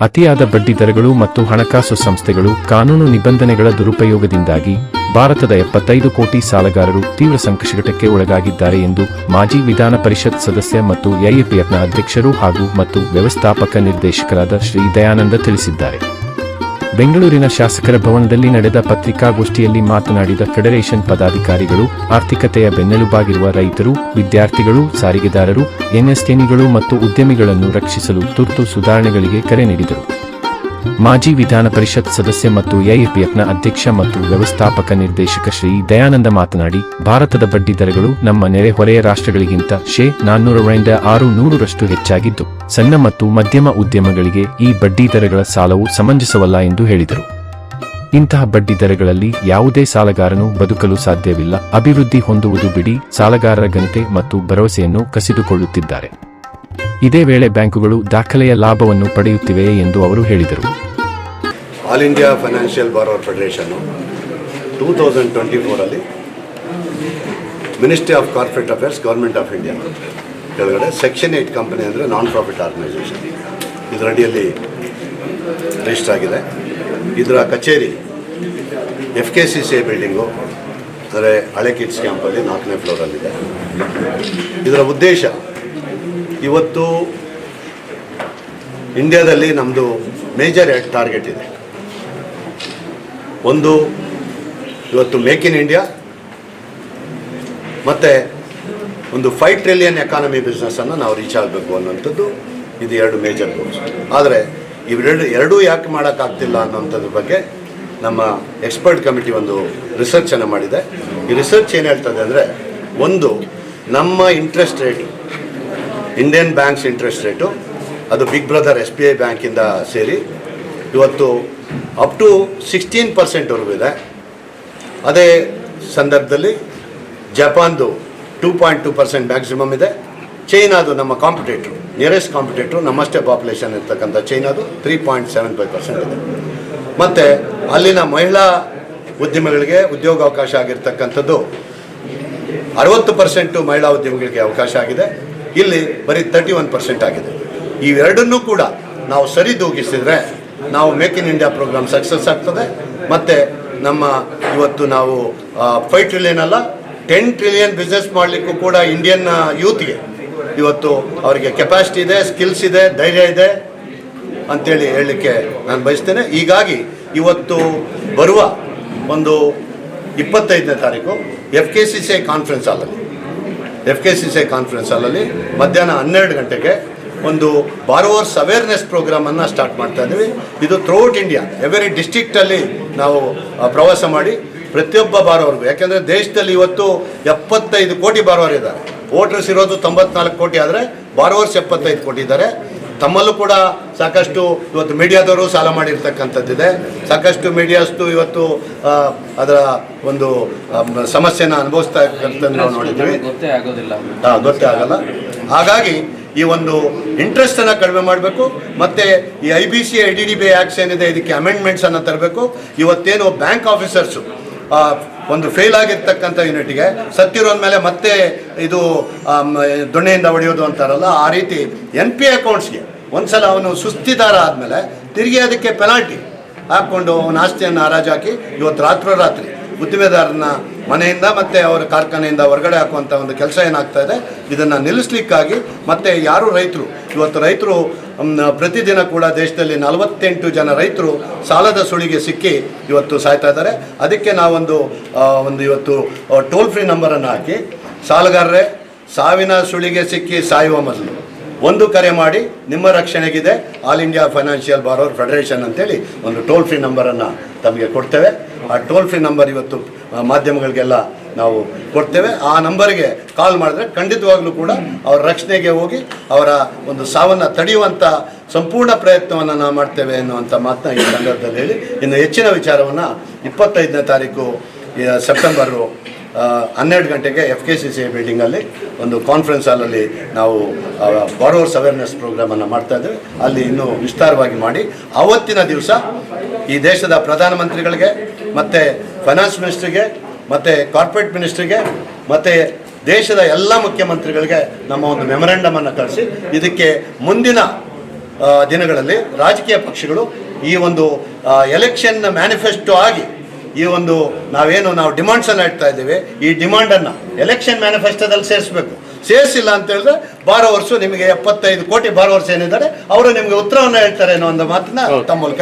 ಅತಿಯಾದ ಬಡ್ಡಿ ದರಗಳು ಮತ್ತು ಹಣಕಾಸು ಸಂಸ್ಥೆಗಳು ಕಾನೂನು ನಿಬಂಧನೆಗಳ ದುರುಪಯೋಗದಿಂದಾಗಿ ಭಾರತದ ಎಪ್ಪತ್ತೈದು ಕೋಟಿ ಸಾಲಗಾರರು ತೀವ್ರ ಸಂಕಷ್ಟಕ್ಕೆ ಒಳಗಾಗಿದ್ದಾರೆ ಎಂದು ಮಾಜಿ ವಿಧಾನ ಪರಿಷತ್ ಸದಸ್ಯ ಮತ್ತು ಎಐಎಫ್ಎಫ್ನ ಅಧ್ಯಕ್ಷರು ಹಾಗೂ ಮತ್ತು ವ್ಯವಸ್ಥಾಪಕ ನಿರ್ದೇಶಕರಾದ ಶ್ರೀ ದಯಾನಂದ ತಿಳಿಸಿದ್ದಾರೆ. ಬೆಂಗಳೂರಿನ ಶಾಸಕರ ಭವನದಲ್ಲಿ ನಡೆದ ಪತ್ರಿಕಾಗೋಷ್ಠಿಯಲ್ಲಿ ಮಾತನಾಡಿದ ಫೆಡರೇಷನ್ ಪದಾಧಿಕಾರಿಗಳು, ಆರ್ಥಿಕತೆಯ ಬೆನ್ನೆಲುಬಾಗಿರುವ ರೈತರು, ವಿದ್ಯಾರ್ಥಿಗಳು, ಸಾರಿಗೆದಾರರು ಎನ್ಎಸ್ಟಿನಿಗಳು ಮತ್ತು ಉದ್ಯಮಿಗಳನ್ನು ರಕ್ಷಿಸಲು ತುರ್ತು ಸುಧಾರಣೆಗಳಿಗೆ ಕರೆ ನೀಡಿದರು. ಮಾಜಿ ವಿಧಾನ ಪರಿಷತ್ ಸದಸ್ಯ ಮತ್ತು ಎಐಪಿಎಫ್ನ ಅಧ್ಯಕ್ಷ ಮತ್ತು ವ್ಯವಸ್ಥಾಪಕ ನಿರ್ದೇಶಕ ಶ್ರೀ ದಯಾನಂದ ಮಾತನಾಡಿ, ಭಾರತದ ಬಡ್ಡಿ ದರಗಳು ನಮ್ಮ ನೆರೆಹೊರೆಯ ರಾಷ್ಟ್ರಗಳಿಗಿಂತ ಶೇ ನಾನ್ನೂರರಿಂದ ಆರು ನೂರರಷ್ಟು ಹೆಚ್ಚಾಗಿದ್ದು, ಸಣ್ಣ ಮತ್ತು ಮಧ್ಯಮ ಉದ್ಯಮಗಳಿಗೆ ಈ ಬಡ್ಡಿ ದರಗಳ ಸಾಲವು ಸಮಂಜಸವಲ್ಲ ಎಂದು ಹೇಳಿದರು. ಇಂತಹ ಬಡ್ಡಿ ದರಗಳಲ್ಲಿ ಯಾವುದೇ ಸಾಲಗಾರನು ಬದುಕಲು ಸಾಧ್ಯವಿಲ್ಲ. ಅಭಿವೃದ್ಧಿ ಹೊಂದುವುದು ಬಿಡಿ, ಸಾಲಗಾರರ ಘನತೆ ಮತ್ತು ಭರವಸೆಯನ್ನು ಕಸಿದುಕೊಳ್ಳುತ್ತಿದ್ದಾರೆ. ಇದೇ ವೇಳೆ ಬ್ಯಾಂಕುಗಳು ದಾಖಲೆಯ ಲಾಭವನ್ನು ಪಡೆಯುತ್ತಿವೆ ಎಂದು ಅವರು ಹೇಳಿದರು. All India financial borrower federation two thousand twenty ಫೋರಲ್ಲಿ ministry of corporate affairs government of India ಕೆಳಗಡೆ ಸೆಕ್ಷನ್ ಏಟ್ ಕಂಪನಿ ಅಂದರೆ ನಾನ್ ಪ್ರಾಫಿಟ್ ಆರ್ಗನೈಸೇಷನ್. ಇದರ ಅಡಿಯಲ್ಲಿ ರಿಜಿಸ್ಟರ್ ಆಗಿದೆ. ಇದರ ಕಚೇರಿ F K C C A building, ಅಂದರೆ ಹಳೆ ಕಿಡ್ಸ್ ಕ್ಯಾಂಪಲ್ಲಿ ನಾಲ್ಕನೇ ಫ್ಲೋರಲ್ಲಿದೆ ಇದರ ಉದ್ದೇಶ ಇವತ್ತು ಇಂಡಿಯಾದಲ್ಲಿ ನಮ್ಮದು ಮೇಜರ್ ಟಾರ್ಗೆಟ್ ಇದೆ. ಒಂದು, ಇವತ್ತು ಮೇಕ್ ಇನ್ ಇಂಡಿಯಾ ಮತ್ತು ಒಂದು ಫೈವ್ ಟ್ರಿಲಿಯನ್ ಎಕಾನಮಿ ಬಿಸ್ನೆಸ್ಸನ್ನು ನಾವು ರೀಚ್ ಆಗಬೇಕು ಅನ್ನೋಂಥದ್ದು ಇದು ಎರಡು ಮೇಜರ್ ಗೋಲ್ಸ್ ಆದರೆ ಇವೆರಡು, ಎರಡೂ ಯಾಕೆ ಮಾಡೋಕ್ಕಾಗ್ತಿಲ್ಲ ಅನ್ನೋಂಥದ್ರ ಬಗ್ಗೆ ನಮ್ಮ ಎಕ್ಸ್ಪರ್ಟ್ ಕಮಿಟಿ ಒಂದು ರಿಸರ್ಚನ್ನು ಮಾಡಿದೆ. ಈ ರಿಸರ್ಚ್ ಏನು ಹೇಳ್ತದೆ ಅಂದರೆ, ಒಂದು, ನಮ್ಮ interest rate Indian banks interest rate ಅದು big brother S B I ಬ್ಯಾಂಕಿಂದ ಸೇರಿ, ಇವತ್ತು ಅಪ್ ಟು ಸಿಕ್ಸ್ಟೀನ್ ಪರ್ಸೆಂಟ್ವರೆಗೂ ಇದೆ. ಅದೇ ಸಂದರ್ಭದಲ್ಲಿ ಜಪಾನ್ದು two point two percent maximum ಇದೆ. ಚೈನಾದು ನಮ್ಮ ಕಾಂಪಿಟೇಟ್ರು ನಿಯರೆಸ್ಟ್ ಕಾಂಪಿಟೇಟ್ರು ನಮ್ಮಷ್ಟೇ ಪಾಪ್ಯುಲೇಷನ್ ಇರ್ತಕ್ಕಂಥ ಚೈನಾದು three point seven five percent ಇದೆ. ಮತ್ತು ಅಲ್ಲಿನ ಮಹಿಳಾ ಉದ್ಯಮಿಗಳಿಗೆ ಉದ್ಯೋಗಾವಕಾಶ ಆಗಿರ್ತಕ್ಕಂಥದ್ದು ಅರವತ್ತು ಪರ್ಸೆಂಟು ಮಹಿಳಾ ಉದ್ಯಮಿಗಳಿಗೆ ಅವಕಾಶ ಆಗಿದೆ. ಇಲ್ಲಿ ಬರೀ ತರ್ಟಿ ಒನ್ ಪರ್ಸೆಂಟ್ ಆಗಿದೆ ಇವೆರಡನ್ನೂ ಕೂಡ ನಾವು ಸರಿದೂಗಿಸಿದರೆ ನಾವು make in India program success ಆಗ್ತದೆ. ಮತ್ತು ನಮ್ಮ ಇವತ್ತು ನಾವು ಫೈವ್ ಟ್ರಿಲಿಯನ್ ಅಲ್ಲ ಟೆನ್ ಟ್ರಿಲಿಯನ್ ಬಿಸ್ನೆಸ್ ಮಾಡಲಿಕ್ಕೂ ಕೂಡ ಇಂಡಿಯನ್ ಯೂತ್ಗೆ ಇವತ್ತು ಅವರಿಗೆ ಕೆಪಾಸಿಟಿ ಇದೆ ಸ್ಕಿಲ್ಸ್ ಇದೆ, ಧೈರ್ಯ ಇದೆ ಅಂತೇಳಿ ಹೇಳಲಿಕ್ಕೆ ನಾನು ಬಯಸ್ತೇನೆ. ಹೀಗಾಗಿ ಇವತ್ತು ಬರುವ ಒಂದು ಇಪ್ಪತ್ತೈದನೇ ತಾರೀಕು F K C C I conference ಹಾಲಲ್ಲಿ. F K C C conference ಹಾಲಲ್ಲಿ ಮಧ್ಯಾಹ್ನ ಹನ್ನೆರಡು ಗಂಟೆಗೆ ಒಂದು ಬಾರೋವರ್ಸ್ ಅವೇರ್ನೆಸ್ ಪ್ರೋಗ್ರಾಮನ್ನು ಸ್ಟಾರ್ಟ್ ಮಾಡ್ತಾ ಇದ್ದೀವಿ. ಇದು ಥ್ರೂಔಟ್ ಇಂಡಿಯಾ ಎವರಿ ಡಿಸ್ಟ್ರಿಕ್ಟಲ್ಲಿ ನಾವು ಪ್ರವಾಸ ಮಾಡಿ ಪ್ರತಿಯೊಬ್ಬ ಬಾರೋವರ್ಗೂ ಯಾಕೆಂದರೆ ದೇಶದಲ್ಲಿ ಇವತ್ತು ಎಪ್ಪತ್ತೈದು ಕೋಟಿ ಬಾರೋವರ್ ಇದ್ದಾರೆ. ವೋಟರ್ಸ್ ಇರೋದು ತೊಂಬತ್ನಾಲ್ಕು ಕೋಟಿ ಆದರೆ ಬಾರೋವರ್ಸ್ ಎಪ್ಪತ್ತೈದು ಕೋಟಿ ಇದ್ದಾರೆ. ತಮ್ಮಲ್ಲೂ ಕೂಡ ಸಾಕಷ್ಟು ಇವತ್ತು ಮೀಡಿಯಾದವರು ಸಾಲ ಮಾಡಿರ್ತಕ್ಕಂಥದ್ದಿದೆ. ಸಾಕಷ್ಟು ಮೀಡಿಯಾಸ್ತು ಇವತ್ತು ಅದರ ಒಂದು ಸಮಸ್ಯೆನ ಅನುಭವಿಸ್ತಾ ಇರ್ತಕ್ಕಂಥದ್ದು ನಾವು ನೋಡಿದ್ದೀವಿ. ಗೊತ್ತೇ ಆಗೋದಿಲ್ಲ. ಗೊತ್ತೇ ಆಗಲ್ಲ. ಹಾಗಾಗಿ ಈ ಒಂದು ಇಂಟ್ರೆಸ್ಟನ್ನು ಕಡಿಮೆ ಮಾಡಬೇಕು ಮತ್ತು ಈ I B C I D D B acts ಏನಿದೆ ಇದಕ್ಕೆ ಅಮೆಂಡ್ಮೆಂಟ್ಸನ್ನು ತರಬೇಕು. ಇವತ್ತೇನು ಬ್ಯಾಂಕ್ ಆಫೀಸರ್ಸು ಒಂದು ಫೇಲ್ ಆಗಿರ್ತಕ್ಕಂಥ ಯೂನಿಟ್ಗೆ ಸತ್ತಿರೋದ ಮೇಲೆ ಮತ್ತೆ ಇದು ದೊಣ್ಣೆಯಿಂದ ಹೊಡೆಯೋದು ಅಂತಾರಲ್ಲ, ಆ ರೀತಿ ಎನ್ ಪಿ ಅಕೌಂಟ್ಸ್ಗೆ ಒಂದ್ಸಲ ಅವನು ಸುಸ್ತಿದಾರ ಆದಮೇಲೆ ತಿರುಗಿ ಅದಕ್ಕೆ ಪೆನಾಲ್ಟಿ ಹಾಕ್ಕೊಂಡು ಅವನ ಆಸ್ತಿಯನ್ನು ಹರಾಜಾಕಿ ಇವತ್ತು ರಾತ್ರೋರಾತ್ರಿ ಉದ್ದಿಮೆದಾರನ ಮನೆಯಿಂದ ಮತ್ತು ಅವರ ಕಾರ್ಖಾನೆಯಿಂದ ಹೊರಗಡೆ ಹಾಕುವಂಥ ಒಂದು ಕೆಲಸ ಏನಾಗ್ತಾ ಇದೆ, ಇದನ್ನು ನಿಲ್ಲಿಸ್ಲಿಕ್ಕಾಗಿ ಮತ್ತು ಯಾರು ರೈತರು, ಇವತ್ತು ರೈತರು ಪ್ರತಿದಿನ ಕೂಡ ದೇಶದಲ್ಲಿ ನಲವತ್ತೆಂಟು ಜನ ರೈತರು ಸಾಲದ ಸುಳಿಗೆ ಸಿಕ್ಕಿ ಇವತ್ತು ಸಾಯ್ತಾ ಇದ್ದಾರೆ. ಅದಕ್ಕೆ ನಾವೊಂದು ಒಂದು ಇವತ್ತು ಟೋಲ್ ಫ್ರೀ ನಂಬರನ್ನು ಹಾಕಿ, ಸಾಲಗಾರರೇ, ಸಾವಿನ ಸುಳಿಗೆ ಸಿಕ್ಕಿ ಸಾಯುವ ಮೊದಲು ಒಂದು ಕರೆ ಮಾಡಿ, ನಿಮ್ಮ ರಕ್ಷಣೆಗಿದೆ, all India financial borrower federation ಅಂತೇಳಿ ಒಂದು ಟೋಲ್ ಫ್ರೀ ನಂಬರನ್ನು ತಮಗೆ ಕೊಡ್ತೇವೆ. ಆ ಟೋಲ್ ಫ್ರೀ ನಂಬರ್ ಇವತ್ತು ಮಾಧ್ಯಮಗಳಿಗೆಲ್ಲ ನಾವು ಕೊಡ್ತೇವೆ. ಆ ನಂಬರ್ಗೆ ಕಾಲ್ ಮಾಡಿದ್ರೆ ಖಂಡಿತವಾಗ್ಲೂ ಕೂಡ ಅವರ ರಕ್ಷಣೆಗೆ ಹೋಗಿ ಅವರ ಒಂದು ಸಾವನ್ನ ತಡೆಯುವಂಥ ಸಂಪೂರ್ಣ ಪ್ರಯತ್ನವನ್ನು ನಾವು ಮಾಡ್ತೇವೆ ಎನ್ನುವಂಥ ಮಾತನ್ನ ಈ ಸಂದರ್ಭದಲ್ಲಿ ಹೇಳಿ. ಇನ್ನು ಹೆಚ್ಚಿನ ವಿಚಾರವನ್ನು ಇಪ್ಪತ್ತೈದನೇ ತಾರೀಕು ಸೆಪ್ಟೆಂಬರು ಹನ್ನೆರಡು ಗಂಟೆಗೆ ಎಫ್ ಕೆ ಸಿ ಸಿ ಬಿಲ್ಡಿಂಗಲ್ಲಿ ಒಂದು ಕಾನ್ಫರೆನ್ಸ್ ಹಾಲಲ್ಲಿ ನಾವು ಬಾರೋರ್ಸ್ ಅವೇರ್ನೆಸ್ ಪ್ರೋಗ್ರಾಮನ್ನು ಮಾಡ್ತಾ ಇದ್ದೇವೆ. ಅಲ್ಲಿ ಇನ್ನೂ ವಿಸ್ತಾರವಾಗಿ ಮಾಡಿ. ಆವತ್ತಿನ ದಿವಸ ಈ ದೇಶದ ಪ್ರಧಾನಮಂತ್ರಿಗಳಿಗೆ ಮತ್ತು ಫೈನಾನ್ಸ್ ಮಿನಿಸ್ಟ್ರಿಗೆ ಮತ್ತು ಕಾರ್ಪೊರೇಟ್ ಮಿನಿಸ್ಟ್ರಿಗೆ ಮತ್ತು ದೇಶದ ಎಲ್ಲ ಮುಖ್ಯಮಂತ್ರಿಗಳಿಗೆ ನಮ್ಮ ಒಂದು ಮೆಮೊರೆಂಡಮನ್ನು ಕಳಿಸಿ ಇದಕ್ಕೆ ಮುಂದಿನ ದಿನಗಳಲ್ಲಿ ರಾಜಕೀಯ ಪಕ್ಷಗಳು ಈ ಒಂದು ಎಲೆಕ್ಷನ್ ಮ್ಯಾನಿಫೆಸ್ಟೋ ಆಗಿ ಈ ಒಂದು ನಾವೇನು ನಾವು ಡಿಮಾಂಡ್ಸನ್ನು ಇಡ್ತಾ ಇದ್ದೇವೆ ಈ ಡಿಮಾಂಡನ್ನು ಎಲೆಕ್ಷನ್ ಮ್ಯಾನಿಫೆಸ್ಟೋದಲ್ಲಿ ಸೇರಿಸಬೇಕು. ಸೇರಿಸಿಲ್ಲ ಅಂತ ಹೇಳಿದ್ರೆ ವರ್ಷ ನಿಮಗೆ ಎಪ್ಪತ್ತೈದು ಕೋಟಿ ಬಾರೋವರ್ಸ್ ಏನಿದ್ದಾರೆ ಅವರು ನಿಮಗೆ ಉತ್ತರವನ್ನು ಹೇಳ್ತಾರೆ ಅನ್ನೋ ಒಂದು ಮಾತನ್ನ ತಮ್ಮ ಮೂಲಕ